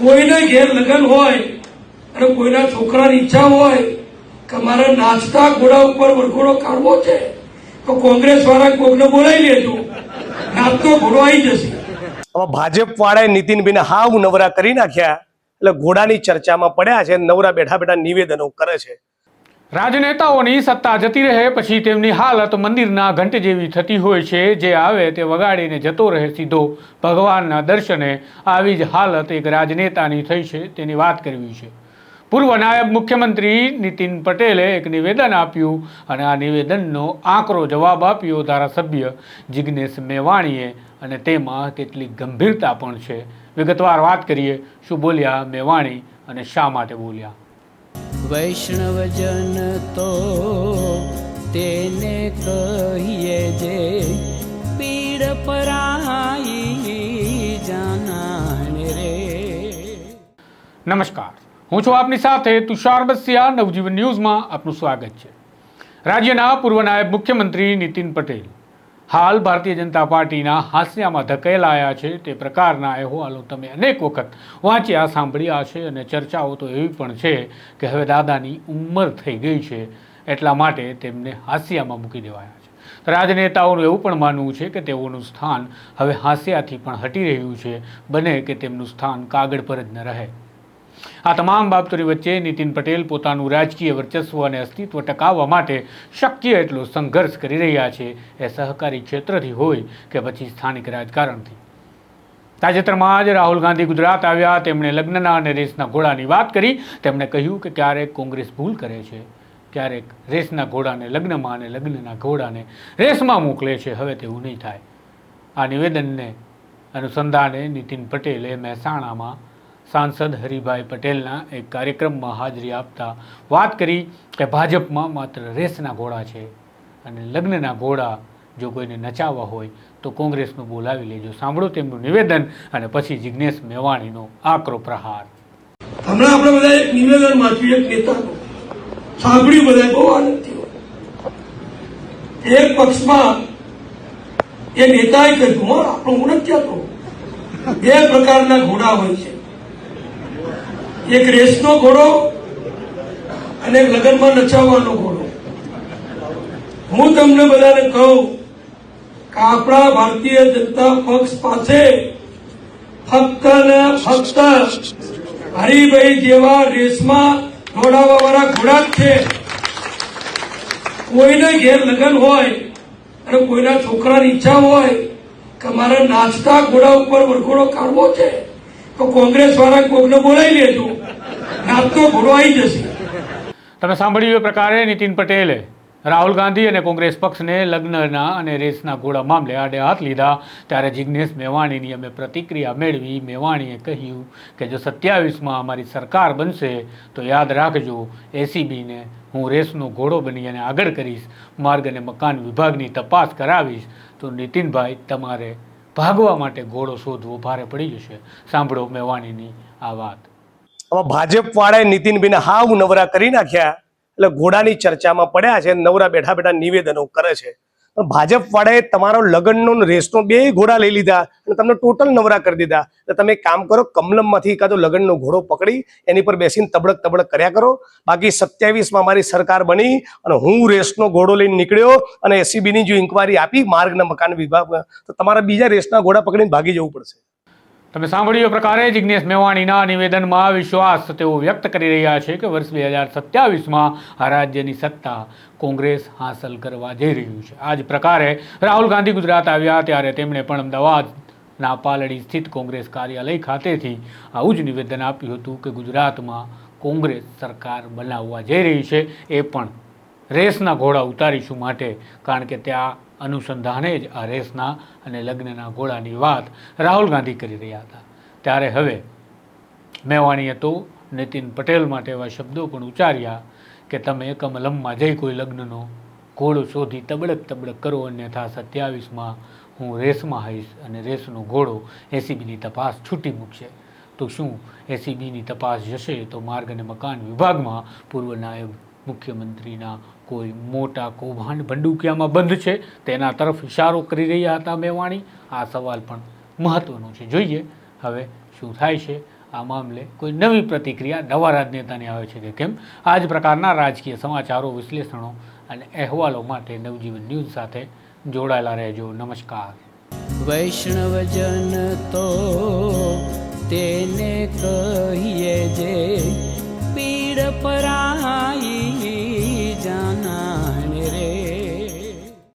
કોઈને ઘેર લગ્ન હોય અને કોઈના છોકરાની ઈચ્છા હોય કે મારે નાસ્તા ઘોડા ઉપર વરઘોડો કાઢવો છે, તો કોંગ્રેસ વાળા કોકને બોલાવી લેજો. નાસ્તો ઘોડો આવી જશે. ભાજપ વાળાએ નીતિનભાઈને હાવ નવરા કરી નાખ્યા, એટલે ઘોડાની ચર્ચામાં પડ્યા છે, નવરા બેઠા બેઠા નિવેદનો કરે છે. રાજનેતાઓની સત્તા જતી રહે પછી તેમની હાલત મંદિરના ઘંટ જેવી થતી હોય છે. જે આવે તે વગાડીને જતો રહે સીધો. ભગવાનના દર્શને આવી જ હાલત એક રાજનેતાની થઈ છે તેની વાત કરવી છે. પૂર્વ નાયબ મુખ્યમંત્રી નીતિન પટેલે એક નિવેદન આપ્યું અને આ નિવેદનનો આકરો જવાબ આપ્યો ધારાસભ્ય જિજ્ઞેશ મેવાણીએ અને તેમાં કેટલી ગંભીરતા પણ છે. વિગતવાર વાત કરીએ. શું બોલ્યા મેવાણી અને શા માટે બોલ્યા? વૈષ્ણવજન તો તેને કહીએ જે પીડ પરાઈ જાનાને રે. નમસ્કાર. હું છું આપની સાથે તુષાર બસિયા. નવજીવન ન્યૂઝમાં આપનું સ્વાગત છે. રાજ્યના પૂર્વ નાયબ મુખ્યમંત્રી નીતિન પટેલ. હાલ ભારતીય જનતા પાર્ટીના હાંસિયામાં ધકેલાયા છે તે પ્રકારના અહેવાલો તમે અનેક વખત વાંચ્યા, સાંભળ્યા છે અને ચર્ચાઓ તો એવી પણ છે કે હવે દાદાની ઉંમર થઈ ગઈ છે એટલા માટે તેમને હાંસિયામાં મૂકી દેવાયા છે. રાજનેતાઓનું એવું પણ માનવું છે કે તેઓનું સ્થાન હવે હાંસિયાથી પણ હટી રહ્યું છે. બને કે તેમનું સ્થાન કાગળ પર જ ન રહે. આ તમામ બાબતોની વચ્ચે નીતિન પટેલ પોતાનું રાજકીય વર્ચસ્વ અને અસ્તિત્વ ટકાવવા માટે શક્ય એટલો સંઘર્ષ કરી રહ્યા છે. એ સહકારી ક્ષેત્રથી હોય કે પછી સ્થાનિક રાજકારણથી. તાજેતરમાં જ રાહુલ ગાંધી ગુજરાત આવ્યા. તેમણે લગ્નના અને રેસના ઘોડાની વાત કરી. તેમણે કહ્યું કે ક્યારેક કોંગ્રેસ ભૂલ કરે છે. ક્યારેક રેસના ઘોડાને લગ્નમાં અને લગ્નના ઘોડાને રેસમાં મોકલે છે. હવે તેવું નહીં થાય. આ નિવેદનને અનુસંધાને નીતિન પટેલે મહેસાણામાં સાંસદ હરિભાઈ પટેલના એક કાર્યક્રમમાં હાજરી આપતા વાત કરી કે ભાજપમાં માત્ર રેસના ઘોડા છે અને લગ્નના ઘોડા જો કોઈને નચાવવા હોય તો કોંગ્રેસનું બોલાવી લેજો. સાંભળો તેમનું નિવેદન અને પછી જિજ્ઞેશ મેવાણીનો આકરો પ્રહાર. હમણાં આપણે બધા એક નિવેદન વાંચ્યું એક નેતાનું સાંભળ્યું બધા બહુ આનંદ થયો. એક પક્ષમાં એ નેતાએ કહ્યું આપણો હું નથી કહેતો બે પ્રકારના ઘોડા હોય છે. એક રેસનો ઘોડો અને લગ્નમાં નચાવવાનો ઘોડો. હું તમને બધાને કહું કે આપણા ભારતીય જનતા પક્ષ પાસે ફક્ત ને ફક્ત હરિભાઈ જેવા રેસમાં દોડાવવા વાળા ઘોડા જ છે. કોઈને ઘેર લગ્ન હોય અને કોઈના છોકરાની ઈચ્છા હોય કે મારે નાચતા ઘોડા ઉપર વરઘોડો કાઢવો છે. તો કોંગ્રેસ વાળા કોકને બોલાવી લેજો. નાચતો ઘોડો આવી જશે. તમે સાંભળ્યું એ પ્રકારે નીતિન પટેલે રાહુલ ગાંધી અને કોંગ્રેસ પક્ષને લગ્નના અને રેસના ઘોડા મામલે આડે હાથ લીધા. ત્યારે જિજ્ઞેશ મેવાણીની અમે પ્રતિક્રિયા મેળવી. મેવાણીએ કહ્યું કે જો સત્યાવીસમાં અમારી સરકાર બનશે, તો યાદ રાખજો, એસીબીને હું રેસનો ઘોડો બની અને આગળ કરીશ. માર્ગ અને મકાન વિભાગની તપાસ કરાવીશ. તો નીતિનભાઈ, તમારે ભાગવા માટે ઘોડો શોધવો ભારે પડી જશે. સાંભળો મેવાણીની આ વાત. હવે ભાજપ વાળાએ નીતિનબેન હાવ નવરા કરી નાખ્યા. એટલે ઘોડાની ચર્ચામાં પડ્યા છે નવરા બેઠા બેઠા નિવેદનો કરે છે. પણ ભાજપ વાળાએ તમારો લગ્નનો રેસનો બે ઘોડા લઈ લીધા અને તમને ટોટલ નવરા કરી દીધા. તો તમે કામ કરો, કમલમમાંથી તો લગ્નનો ઘોડો પકડી, એની પર બેસીને તબડક તબડક કર્યા કરો. બાકી સત્યાવીસમાં મારી સરકાર બની અને હું રેસનો ઘોડો લઈને નીકળ્યો અને એસીબીની જો ઇન્કવાયરી આપી માર્ગના મકાન વિભાગ, તો તમારા બીજા રેસના ઘોડા પકડીને ભાગી જવું પડશે. તમે સાંભળ્યું પ્રકારે જિજ્ઞેશ મેવાણીના નિવેદનમાં વિશ્વાસ તેઓ વ્યક્ત કરી રહ્યા છે કે વર્ષ બે હજાર સત્યાવીસમાં આ રાજ્યની સત્તા કોંગ્રેસ હાંસલ કરવા જઈ રહ્યું છે. આ જ પ્રકારે રાહુલ ગાંધી ગુજરાત આવ્યા ત્યારે તેમણે પણ અમદાવાદના પાલડી સ્થિત કોંગ્રેસ કાર્યાલય ખાતેથી આવું જ નિવેદન આપ્યું હતું કે ગુજરાતમાં કોંગ્રેસ સરકાર બનાવવા જઈ રહી છે. એ પણ રેસના ઘોડા ઉતારીશું માટે, કારણ કે ત્યાં અનુસંધાને જ આ રેસના અને લગ્નના ઘોડાની વાત રાહુલ ગાંધી કરી રહ્યા હતા. ત્યારે હવે મેવાણીએ તો નીતિન પટેલ માટે એવા શબ્દો પણ ઉચ્ચાર્યા કે તમે કમલમમાં જઈ કોઈ લગ્નનો ઘોડો શોધી તબડક તબડક કરો, અન્યથા સત્યાવીસમાં હું રેસમાં આવીશ અને રેસનો ઘોડો એસીબીની તપાસ છૂટી મૂકશે. તો શું એસીબીની તપાસ જશે? તો માર્ગ અને મકાન વિભાગમાં પૂર્વ નાયબ મુખ્યમંત્રીના કોઈ મોટા કૌભાંડ ભંડુકિયામાં બંધ છે, તેના તરફ ઇશારો કરી રહ્યા હતા મેવાણી. આ સવાલ પણ મહત્વનો છે. જોઈએ હવે શું થાય છે આ મામલે કોઈ નવી પ્રતિક્રિયા નવા રાજનેતાની આવે છે કે કેમ? આ જ પ્રકારના રાજકીય સમાચારો, વિશ્લેષણો અને અહેવાલો માટે નવજીવન ન્યૂઝ સાથે જોડાયેલા રહેજો. નમસ્કાર. વૈષ્ણવજન તો તેને કહીએ